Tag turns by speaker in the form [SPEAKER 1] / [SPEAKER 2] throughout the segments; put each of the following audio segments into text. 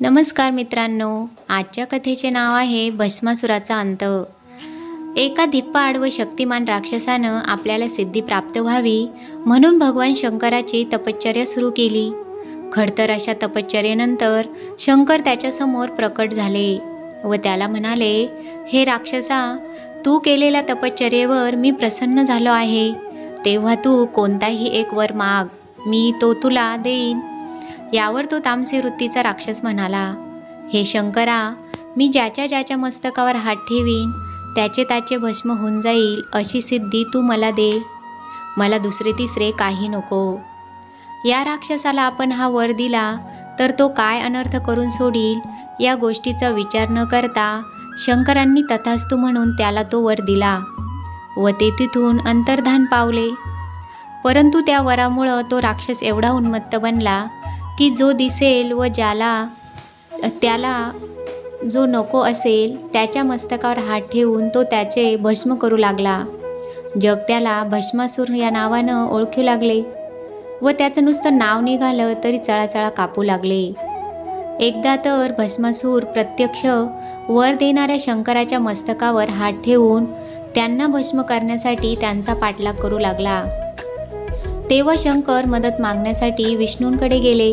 [SPEAKER 1] नमस्कार मित्रांनो आजच्या कथेचे नाव आहे भस्मासुराचा अंत. एका धिप्पाड व शक्तिमान राक्षसानं आपल्याला सिद्धी प्राप्त व्हावी म्हणून भगवान शंकराची तपश्चर्या सुरू केली. खडतर अशा तपश्चर्येनंतर शंकर त्याच्यासमोर प्रकट झाले व त्याला म्हणाले हे राक्षसा तू केलेल्या तपश्चर्येवर मी प्रसन्न झालो आहे. तेव्हा तू कोणताही एक वर माग. मी तो तुला देईन. यावर तो तामसी वृत्तीचा राक्षस म्हणाला हे शंकरा मी ज्याच्या ज्याच्या मस्तकावर हात ठेवीन त्याचे त्याचे भस्म होऊन जाईल अशी सिद्धी तू मला दे. मला दुसरे तिसरे काही नको. या राक्षसाला आपण हा वर दिला तर तो काय अनर्थ करून सोडील या गोष्टीचा विचार न करता शंकरांनी तथास्तू म्हणून त्याला तो वर दिला व ते तिथून अंतर्धान पावले. परंतु त्या वरामुळं तो राक्षस एवढा उन्मत्त बनला की जो दिसेल व ज्याला त्याला जो नको असेल त्याच्या मस्तकावर हात ठेवून तो त्याचे भस्म करू लागला. जग त्याला भस्मासूर या नावानं ओळखू लागले व त्याचं नुसतं नाव निघालं तरी चळाचळा कापू लागले. एकदा तर भस्मासूर प्रत्यक्ष वर देणाऱ्या शंकराच्या मस्तकावर हात ठेवून त्यांना भस्म करण्यासाठी त्यांचा पाठलाग करू लागला. तेव्हा शंकर मदत मागण्यासाठी विष्णूंकडे गेले.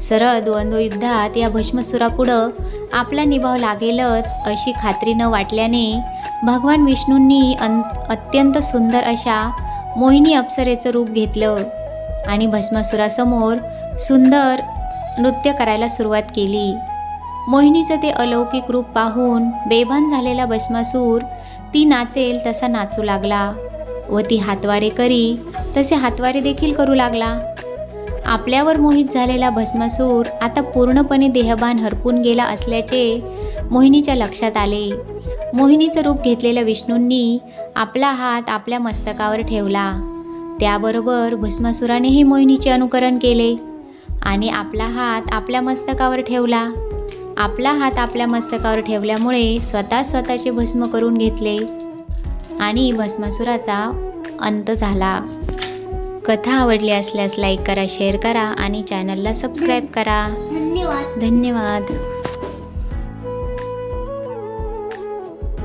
[SPEAKER 1] सरळ द्वंद्वयुद्धात या भस्मसुरापुढं आपला निभाव लागेलच अशी खात्री न वाटल्याने भगवान विष्णूंनी अं अत्यंत सुंदर अशा मोहिनी अप्सरेचं रूप घेतलं आणि भस्मासुरासमोर सुंदर नृत्य करायला सुरुवात केली. मोहिनीचं ते अलौकिक रूप पाहून बेभान झालेला भस्मासूर ती नाचेल तसा नाचू लागला व ती हातवारे करी तसे हातवारे देखील करू लागला. आपल्यावर मोहित झालेला भस्मासूर आता पूर्णपणे देहभान हरपून गेला असल्याचे मोहिनीच्या लक्षात आले. मोहिनीचं रूप घेतलेल्या विष्णूंनी आपला हात आपल्या मस्तकावर ठेवला. त्याबरोबर भस्मासुरानेही मोहिनीचे अनुकरण केले आणि आपला हात आपल्या मस्तकावर ठेवला. आपला हात आपल्या मस्तकावर ठेवल्यामुळे स्वतः स्वतःचे भस्म करून घेतले आणि भस्मासुराचा अंत झाला. कथा आवडली असल्यास लाईक करा शेअर करा आणि चॅनलला सबस्क्राईब करा.
[SPEAKER 2] धन्यवाद.
[SPEAKER 1] धन्यवाद.